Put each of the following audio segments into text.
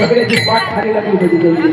સગળેથી પાઠ ખાલી લખી બધી જલ્દી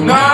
Na